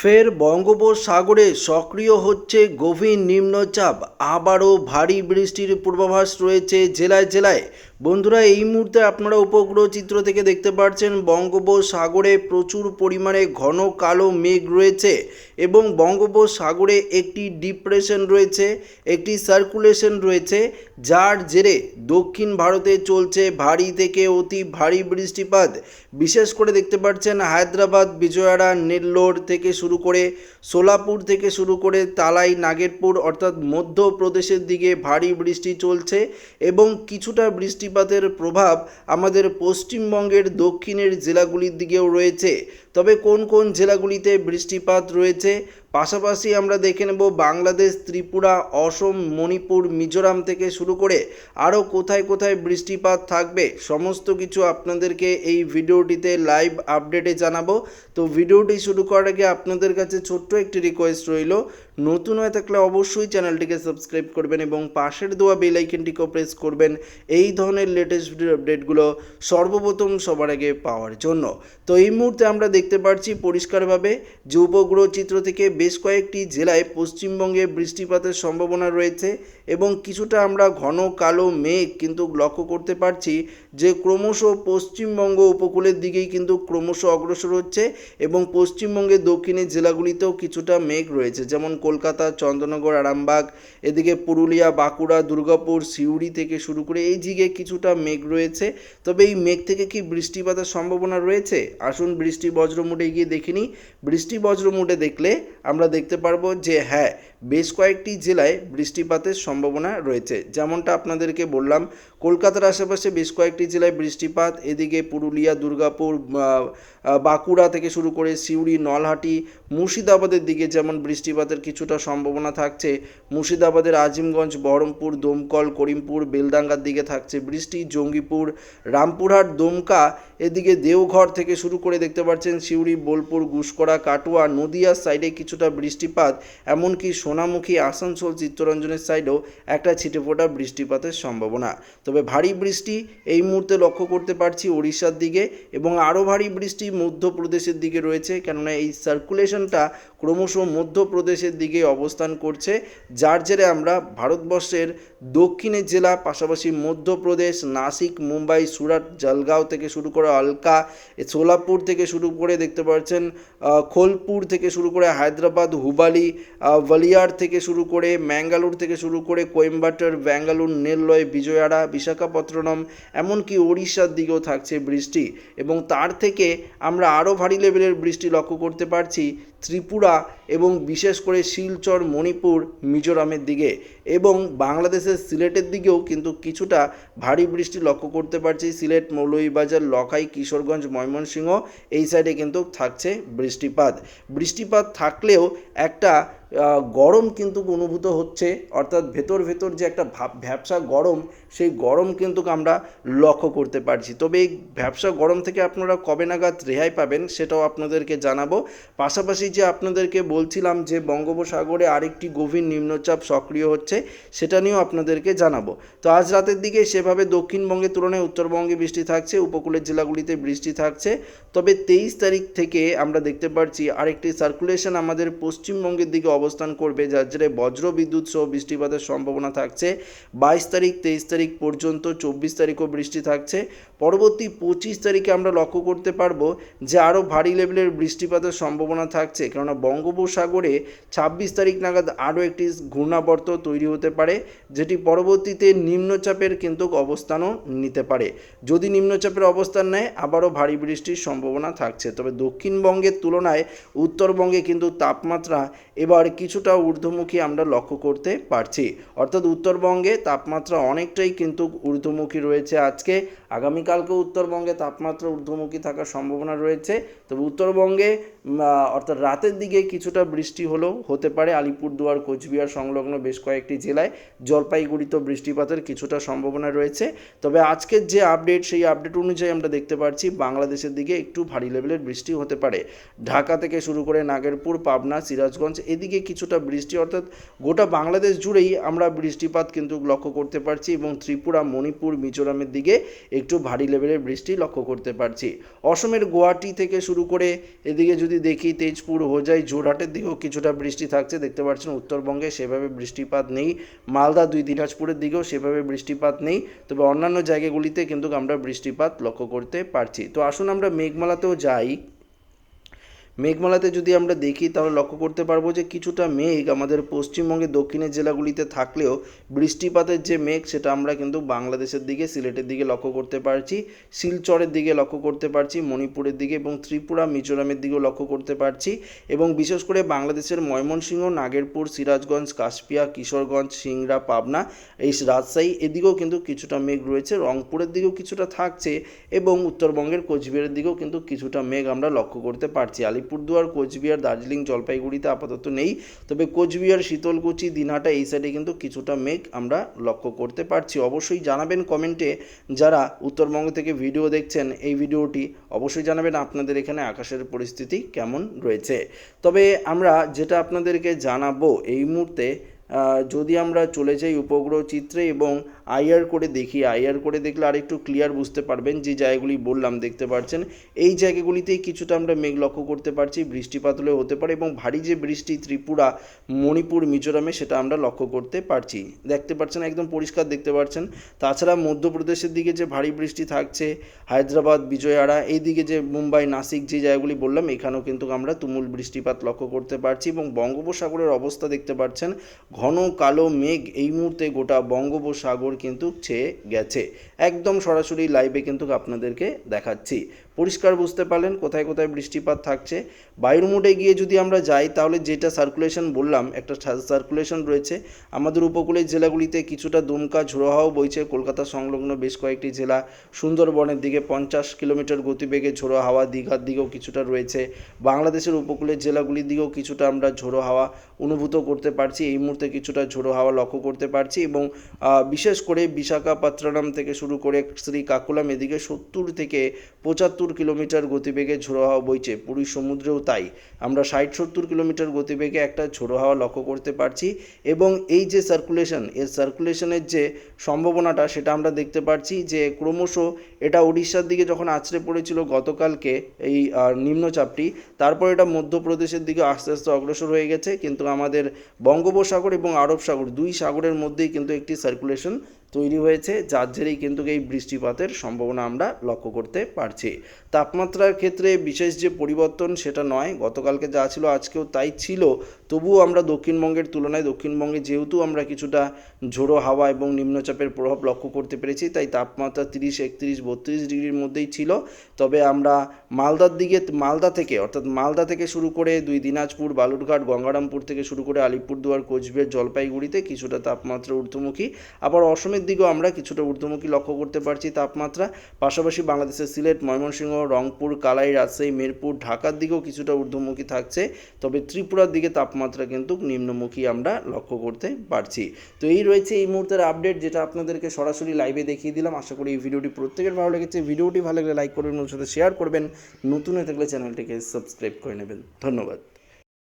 ফের বঙ্গোপসাগরে সক্রিয় হচ্ছে গভীর নিম্নচাপ। আবারও ভারী বৃষ্টির পূর্বাভাস রয়েছে জেলায় জেলায়। বন্ধুরা, এই মুহূর্তে আপনারা উপগ্রহ চিত্র থেকে দেখতে পাচ্ছেন বঙ্গোপসাগরে প্রচুর পরিমাণে ঘন কালো মেঘ রয়েছে এবং বঙ্গোপসাগরে একটি ডিপ্রেশন রয়েছে, একটি সার্কুলেশন রয়েছে, যার জেরে দক্ষিণ ভারতে চলছে ভারী থেকে অতি ভারী বৃষ্টিপাত। বিশেষ করে দেখতে পাচ্ছেন হায়দ্রাবাদ বিজয়ারা নেল্লোর থেকে শুরু করে সোলাপুর থেকে শুরু করে তালাই, নাগেরপুর অর্থাৎ মধ্যপ্রদেশের দিকে ভারী বৃষ্টি চলছে এবং কিছুটা বৃষ্টিপাতের প্রভাব আমাদের পশ্চিমবঙ্গের দক্ষিণের জেলাগুলির দিকেও রয়েছে। তবে কোন কোন জেলাগুলিতে বৃষ্টিপাত রয়েছে? পাশাপাশি আমরা দেখে নেব বাংলাদেশ, ত্রিপুরা, অসম, মণিপুর, মিজোরাম থেকে শুরু করে আরও কোথায় কোথায় বৃষ্টিপাত থাকবে? সমস্ত কিছু আপনাদেরকে এই ভিডিওটিতে লাইভ আপডেটে জানাব। তো ভিডিওটি শুরু করার আগে আপনাদের কাছে ছোট্ট একটি রিকোয়েস্ট রইল। নতুন হয়ে থাকলে অবশ্যই চ্যানেলটিকে সাবস্ক্রাইব করবেন এবং পাশের দেওয়া বেল আইকনটিকেও প্রেস করবেন এই ধরনের লেটেস্ট ভিডিও আপডেটগুলো সর্বপ্রথম সবার আগে পাওয়ার জন্য। তো এই মুহূর্তে আমরা দেখতে পাচ্ছি পরিষ্কারভাবে। যে উপগ্রহ চিত্র থেকে বেশ কয়েকটি জেলায় পশ্চিমবঙ্গে বৃষ্টিপাতের সম্ভাবনা রয়েছে এবং কিছুটা আমরা ঘন, কালো মেঘ কিন্তু লক্ষ্য করতে পারছি যে ক্রমশ পশ্চিমবঙ্গ উপকূলের দিকেই কিন্তু ক্রমশ অগ্রসর হচ্ছে এবং পশ্চিমবঙ্গের দক্ষিণের জেলাগুলিতেও কিছুটা মেঘ রয়েছে। যেমন কলকাতা চন্দ্রনগর আরামবাগ, এদিকে পুরুলিয়া, বাঁকুড়া, দুর্গাপুর, সিউড়ি থেকে শুরু করে এই দিকে কিছুটা মেঘ রয়েছে। তবে এই মেঘ থেকে কি বৃষ্টিপাতের সম্ভাবনা রয়েছে? আসুন বৃষ্টি বজ্র মুডে গিয়ে দেখিনি। বৃষ্টি বজ্র মুডে দেখলে আমরা দেখতে পারব যে হ্যাঁ বেশ কয়েকটি জেলায় বৃষ্টিপাতের সম্ভাবনা রয়েছে। যেমনটা আপনাদেরকে বললাম, কলকাতার আশেপাশে বেশ কয়েকটি জেলায় বৃষ্টিপাত। এদিকে পুরুলিয়া, দুর্গাপুর বাঁকুড়া থেকে শুরু করে সিউড়ি, নলহাটি, মুর্শিদাবাদের দিকে যেমন বৃষ্টিপাতের কিছুটা সম্ভাবনা থাকছে, মুর্শিদাবাদের আজিমগঞ্জ, বহরমপুর, দমকল, করিমপুর বেলদাঙ্গার দিকে থাকছে বৃষ্টি। জঙ্গিপুর, রামপুরহাট, দমকা, এদিকে দেওঘর থেকে শুরু করে দেখতে পাচ্ছেন সিউড়ি, বোলপুর গুসকরা কাটুয়া, নদিয়ার সাইডে কিছুটা বৃষ্টিপাত, এমনকি সোনামুখী আসানসোল চিত্তরঞ্জনের সাইডেও একটা ছিটেফোঁটা বৃষ্টিপাতের সম্ভাবনা। তবে ভারী বৃষ্টি এই মুহূর্তে লক্ষ্য করতে পারছি ওড়িশার দিকে এবং আরও ভারী বৃষ্টি মধ্যপ্রদেশের দিকে রয়েছে, কেননা এই সার্কুলেশনটা ক্রমশ মধ্যপ্রদেশের দিকে অবস্থান করছে, যার জেরে আমরা ভারতবর্ষের দক্ষিণের জেলা, পাশাপাশি মধ্যপ্রদেশ, নাসিক, মুম্বাই, সুরাট, জলগাঁও থেকে শুরু করে অলকা সোলাপুর থেকে শুরু করে দেখতে পাচ্ছেন খোলপুর থেকে শুরু করে হায়দ্রাবাদ, হুবালি ভালিয়ার থেকে শুরু করে ম্যাঙ্গালোর থেকে শুরু করে কোয়েম্বাটোর, ব্যাঙ্গালোর, নেল্লয় বিজয়াড়া বিশাখাপত্তনম, এমনকি ওড়িশার দিকেও থাকছে বৃষ্টি। এবং তার থেকে আমরা আরও ভারী লেভেলের বৃষ্টি লক্ষ্য করতে পারছি। ত্রিপুরা এবং বিশেষ করে শিলচর, মণিপুর, মিজোরামের দিকে এবং বাংলাদেশের সিলেটের দিকেও কিন্তু কিছুটা ভারী বৃষ্টি লক্ষ্য করতে পারছি। সিলেট, মৌলভীবাজার, লখাই, কিশোরগঞ্জ, ময়মনসিংহ এই সাইডে কিন্তু থাকছে বৃষ্টিপাত। বৃষ্টিপাত থাকলেও একটা গরম কিন্তু অনুভূত হচ্ছে, অর্থাৎ ভেতর ভেতর যে একটা ভাব ভ্যাবসা গরম, সেই গরম কিন্তু আমরা লক্ষ্য করতে পারছি। তবে এই ভ্যাবসা গরম থেকে আপনারা কবে নাগাদ রেহাই পাবেন সেটাও আপনাদেরকে জানাব। পাশাপাশি যে আপনাদেরকে বলছিলাম যে বঙ্গোপসাগরে আরেকটি গভীর নিম্নচাপ সক্রিয় হচ্ছে, সেটা নিয়েও আপনাদেরকে জানাব। তো আজ রাতের দিকে সেভাবে দক্ষিণবঙ্গের তুলনায় উত্তরবঙ্গে বৃষ্টি থাকছে, উপকূলের জেলাগুলিতে বৃষ্টি থাকছে। তবে তেইশ তারিখ থেকে আমরা দেখতে পাচ্ছি আরেকটি সার্কুলেশন আমাদের পশ্চিমবঙ্গের দিকে অবস্থান করবে, যার জেরে বজ্র বিদ্যুৎ সহ বৃষ্টিপাতের সম্ভাবনা থাকছে। বাইশ তারিখ, তেইশ তারিখ পর্যন্ত, চব্বিশ তারিখও বৃষ্টি থাকছে। পরবর্তী পঁচিশ তারিখে আমরা লক্ষ্য করতে পারব যে আরও ভারী লেভেলের বৃষ্টিপাতের সম্ভাবনা থাকছে। কেননা বঙ্গোপসাগরে ছাব্বিশ তারিখ নাগাদ আরও একটি ঘূর্ণাবর্ত তৈরি হতে পারে, যেটি পরবর্তীতে নিম্নচাপের কিন্তু অবস্থানও নিতে পারে। যদি নিম্নচাপের অবস্থান নেয়, আবারও ভারী বৃষ্টির সম্ভাবনা থাকছে। তবে দক্ষিণবঙ্গের তুলনায় উত্তরবঙ্গে কিন্তু তাপমাত্রা এবার কিছুটা ঊর্ধ্বমুখী আমরা লক্ষ্য করতে পারছি। অর্থাৎ উত্তরবঙ্গে তাপমাত্রা অনেকটাই কিন্তু ঊর্ধ্বমুখী রয়েছে আজকে। আগামীকালকে উত্তরবঙ্গে তাপমাত্রা ঊর্ধ্বমুখী থাকার সম্ভাবনা রয়েছে। তবে উত্তরবঙ্গে অর্থাৎ রাতের দিকে কিছুটা বৃষ্টি হলেও হতে পারে। আলিপুরদুয়ার, কোচবিহার সংলগ্ন বেশ কয়েকটি জেলায় জলপাইগুড়িতেও বৃষ্টিপাতের কিছুটা সম্ভাবনা রয়েছে। তবে আজকের যে আপডেট, সেই আপডেট অনুযায়ী আমরা দেখতে পাচ্ছি বাংলাদেশের দিকে একটু ভারী লেভেলের বৃষ্টি হতে পারে। ঢাকা থেকে শুরু করে নাগেরপুর, পাবনা, সিরাজগঞ্জ, এদিকে কিছুটা বৃষ্টি, অর্থাৎ গোটা বাংলাদেশ জুড়েই আমরা বৃষ্টিপাত কিন্তু লক্ষ্য করতে পারছি এবং ত্রিপুরা, মণিপুর, মিজোরামের দিকে একটু ভারী লেভেলের বৃষ্টি লক্ষ্য করতে পারছি। অসমের গুয়াহাটি থেকে শুরু শুরু করে এদিকে যদি দেখি তেজপুর, হোজাই জোরহাটের দিকেও কিছুটা বৃষ্টি থাকছে। দেখতে পাচ্ছেন উত্তরবঙ্গে সেভাবে বৃষ্টিপাত নেই। মালদা দুই, দিনাজপুরের দিকেও সেভাবে বৃষ্টিপাত নেই। তবে অন্যান্য জায়গাগুলিতে কিন্তু আমরা বৃষ্টিপাত লক্ষ্য করতে পারছি। তো আসুন আমরা মেঘমালাতেও যাই। মেঘমালাতে যদি আমরা দেখি, তাহলে লক্ষ্য করতে পারব যে কিছুটা মেঘ আমাদের পশ্চিমবঙ্গের দক্ষিণের জেলাগুলিতে থাকলেও বৃষ্টিপাতের যে মেঘ, সেটা আমরা কিন্তু বাংলাদেশের দিকে, সিলেটের দিকে লক্ষ্য করতে পারছি, শিলচরের দিকে লক্ষ্য করতে পারছি, মণিপুরের দিকে এবং ত্রিপুরা, মিজোরামের দিকেও লক্ষ্য করতে পারছি এবং বিশেষ করে বাংলাদেশের ময়মনসিংহ, নাগেরপুর, সিরাজগঞ্জ, কাশপিয়া, কিশোরগঞ্জ, সিংড়া, পাবনা, এই রাজশাহী, এদিকেও কিন্তু কিছুটা মেঘ রয়েছে, রংপুরের দিকেও কিছুটা থাকছে এবং উত্তরবঙ্গের কোচবিহারের দিকেও কিন্তু কিছুটা মেঘ আমরা লক্ষ্য করতে পারছি। আলিপুরদুয়ার কোচবিহার, দার্জিলিং, জলপাইগুড়িতে আপাতত নেই। তবে কোচবিহার, শীতলকুচি, দিনহাটা এই সাইডে কিন্তু কিছুটা মেঘ আমরা লক্ষ্য করতে পারছি। অবশ্যই জানাবেন কমেন্টে যারা উত্তরবঙ্গ থেকে ভিডিও দেখছেন এই ভিডিওটি। অবশ্যই জানাবেন আপনাদের এখানে আকাশের পরিস্থিতি কেমন রয়েছে। তবে আমরা যেটা আপনাদেরকে জানাব এই মুহূর্তে যদি আমরা চলে যাই উপগ্রহ চিত্রে এবং আইআর করে দেখি আইআর করে দেখলে আরেকটু ক্লিয়ার বুঝতে পারবেন যে জায়গাগুলি বললাম, দেখতে পাচ্ছেন এই জায়গাগুলিতেই কিছুটা আমরা মেঘ লক্ষ্য করতে পারছি, বৃষ্টিপাত হলেও হতে পারে এবং ভারী যে বৃষ্টি ত্রিপুরা, মণিপুর, মিজোরামে সেটা আমরা লক্ষ্য করতে পারছি। দেখতে পাচ্ছেন, একদম পরিষ্কার দেখতে পাচ্ছেন। তাছাড়া মধ্যপ্রদেশের দিকে যে ভারী বৃষ্টি থাকছে, হায়দ্রাবাদ বিজয়াড়া এই দিকে যে মুম্বাই, নাসিক যে জায়গাগুলি বললাম, এখানেও কিন্তু আমরা তুমুল বৃষ্টিপাত লক্ষ্য করতে পারছি এবং বঙ্গোপসাগরের অবস্থা দেখতে পাচ্ছেন, ঘন কালো মেঘ এই মুহূর্তে গোটা বঙ্গোপসাগর কিন্তু ছেয়ে গেছে। একদম সরাসরি লাইভে কিন্তু আপনাদেরকে দেখাচ্ছি। পরিষ্কার বুঝতে পারলেন কোথায় কোথায় বৃষ্টিপাত থাকছে। বায়ুর মোডে গিয়ে যদি আমরা যাই, তাহলে যেটা সার্কুলেশন বললাম, একটা সার্কুলেশন রয়েছে। আমাদের উপকূলের জেলাগুলিতে কিছুটা দুমকা ঝোড়ো হাওয়া বইছে। কলকাতা সংলগ্ন বেশ কয়েকটি জেলা। সুন্দরবনের দিকে পঞ্চাশ কিলোমিটার গতিবেগে ঝোড়ো হাওয়া দীঘার দিকেও কিছুটা রয়েছে। বাংলাদেশের উপকূলের জেলাগুলির দিকেও কিছুটা আমরা ঝোড়ো হাওয়া অনুভূত করতে পারছি। এই মুহূর্তে কিছুটা ঝোড়ো হাওয়া লক্ষ্য করতে পারছি এবং বিশেষ করে বিশাখাপত্তনম থেকে শুরু করে শ্রী কাকুলাম এদিকে সত্তর থেকে পঁচাত্তর কিলোমিটার গতিবেগে ঝোড়ো হাওয়া বইছে। পুরী সমুদ্রেও তাই। আমরা ষাট সত্তর কিলোমিটার গতিবেগে একটা ঝোড়ো হাওয়া লক্ষ্য করতে পারছি এবং এই যে সার্কুলেশন এর সার্কুলেশনের যে সম্ভাবনাটা সেটা আমরা দেখতে পাচ্ছি যে ক্রমশ এটা উড়িষ্যার দিকে যখন আছড়ে পড়েছিল গতকালকে এই নিম্নচাপটি, তারপর এটা মধ্যপ্রদেশের দিকে আস্তে আস্তে অগ্রসর হয়ে গেছে। কিন্তু আমাদের বঙ্গোপসাগর এবং আরব সাগর দুই সাগরের মধ্যেই কিন্তু একটি সার্কুলেশন তৈরি হয়েছে, যার জেরেই কিন্তু এই বৃষ্টিপাতের সম্ভাবনা আমরা লক্ষ্য করতে পারছি। তাপমাত্রার ক্ষেত্রে বিশেষ যে পরিবর্তন সেটা নয়, গতকালকে যা ছিল আজকেও তাই ছিল। তবুও আমরা দক্ষিণবঙ্গের তুলনায়, দক্ষিণবঙ্গে যেহেতু আমরা কিছুটা ঝোড়ো হাওয়া এবং নিম্নচাপের প্রভাব লক্ষ্য করতে পেরেছি, তাই তাপমাত্রা তিরিশ, একত্রিশ, বত্রিশ ডিগ্রির মধ্যেই ছিল। তবে আমরা মালদার দিকে, মালদা থেকে, অর্থাৎ মালদা থেকে শুরু করে দুই দিনাজপুর, বালুরঘাট, গঙ্গারামপুর থেকে শুরু করে আলিপুরদুয়ার, কোচবিহার, জলপাইগুড়িতে কিছুটা তাপমাত্রা ঊর্ধ্বমুখী। আবার অসমের দিকেও আমরা কিছুটা ঊর্ধ্বমুখী লক্ষ্য করতে পারছি। তাপমাত্রা পাশাপাশি বাংলাদেশের সিলেট, ময়মনসিংহ, রংপুর, কালাই, রাজশাহী, মিরপুর, ঢাকার দিকেও কিছুটা ঊর্ধ্বমুখী থাকছে। তবে ত্রিপুরার দিকে তাপমাত্রা কিন্তু নিম্নমুখী আমরা লক্ষ্য করতে পারছি। তো এই রয়েছে এই মুহূর্তের আপডেট, যেটা আপনাদেরকে সরাসরি লাইভে দেখিয়ে দিলাম। আশা করি এই ভিডিওটি প্রত্যেকের ভালো লেগেছে। ভিডিওটি ভালো লাগলে লাইক করবেন ওর সাথে শেয়ার করবেন। নতুন হয়ে থাকলে চ্যানেলটিকে সাবস্ক্রাইব করে নেবেন। ধন্যবাদ।